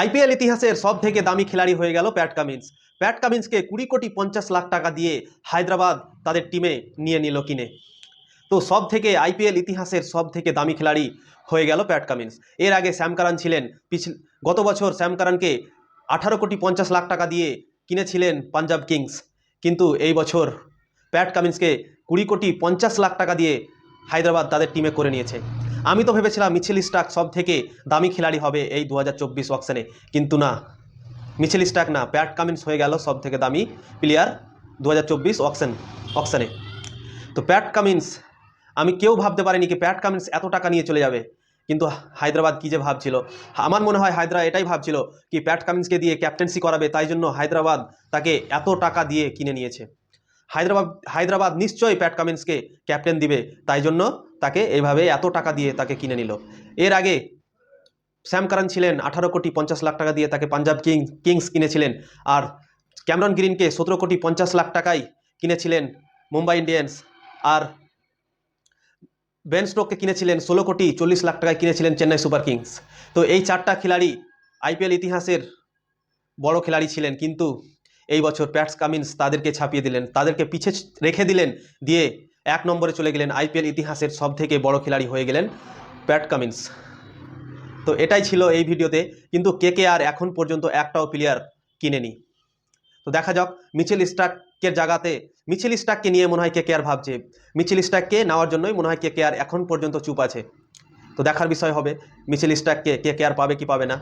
IPL ইতিহাসের সব থেকে দামি খেলাড়ি হয়ে গেল প্যাট কামিন্স। প্যাট কামিন্সকে কুড়ি কোটি পঞ্চাশ লাখ টাকা দিয়ে হায়দ্রাবাদ তাদের টিমে নিয়ে নিল কিনে। তো সব থেকে আইপিএল ইতিহাসের সব থেকে দামি খেলাড়ি হয়ে গেল প্যাট কামিন্স। এর আগে শ্যাম কারান ছিলেন, পিছ গত বছর শ্যাম কারানকে আঠারো কোটি পঞ্চাশ লাখ টাকা দিয়ে কিনেছিলেন পাঞ্জাব কিংস। কিন্তু এই বছর প্যাট কামিন্সকে কুড়ি কোটি পঞ্চাশ লাখ টাকা দিয়ে হায়দ্রাবাদ তাদের টিমে করে নিয়েছে। আমি তো ভেবেছিলাম মিছিল স্টাক সব থেকে দামি খেলাড়ি হবে এই দু হাজার চব্বিশ অকশনে কিন্তু না, মিছিল স্টাক না, প্যাট কামিন্স হয়ে গেল সব থেকে দামি প্লেয়ার দু হাজার চব্বিশ অকশন অকশনে তো প্যাট কামিন্স, আমি কেউ ভাবতে পারিনি কি প্যাট কামিন্স এত টাকা নিয়ে চলে যাবে। কিন্তু হায়দ্রাবাদ কী যে ভাবছিল? আমার মনে হয় হায়দ্রা এটাই ভাবছিল কি প্যাট কামিন্সকে দিয়ে ক্যাপ্টেন্সি করাবে, তাই জন্য হায়দ্রাবাদ তাকে এত টাকা দিয়ে কিনে নিয়েছে। হায়দ্রাবাদ হায়দ্রাবাদ নিশ্চয়ই প্যাট কামিন্সকে ক্যাপ্টেন দিবে, তাই জন্য তাকে এইভাবে এত টাকা দিয়ে তাকে কিনে নিল। এর আগে স্যাম কারান ছিলেন, আঠারো কোটি পঞ্চাশ লাখ টাকা দিয়ে তাকে পাঞ্জাব কিং, কিংস কিনেছিলেন, আর ক্যামরন গ্রিনকে সতেরো কোটি পঞ্চাশ লাখ টাকায় কিনেছিলেন মুম্বাই ইন্ডিয়ান্স, আর বেন স্টোককে কিনেছিলেন ষোলো কোটি চল্লিশ লাখ টাকায় কিনেছিলেন চেন্নাই সুপার কিংস। তো এই চারটা খেলাড়ি আইপিএল ইতিহাসের বড় খেলাড়ি ছিলেন, কিন্তু এই বছর প্যাটস কামিন্স তাদেরকে ছাপিয়ে দিলেন, তাদেরকে পিছে রেখে দিলেন, দিয়ে এক নম্বরে চলে গেলেন আইপিএল ইতিহাসের সব থেকে বড় খেলাড়ি হয়ে গেলেন প্যাট কামিন্স। তো এটাই ছিল এই ভিডিওতে, কিন্তু কে কে আর এখন পর্যন্ত একটাও প্লেয়ার কিনেনি। তো দেখা যাক, মিচেল স্টাকের জায়গাতে, মিচেল স্টাককে নিয়ে মনে হয় কে কে আর ভাবছে। মিচেল স্টাককে নেওয়ার জন্যই মনে হয় কে কে আর এখন পর্যন্ত চুপ আছে। তো দেখার বিষয় হবে, মিচেল স্টাককে কে কে আর পাবে কি পাবে না।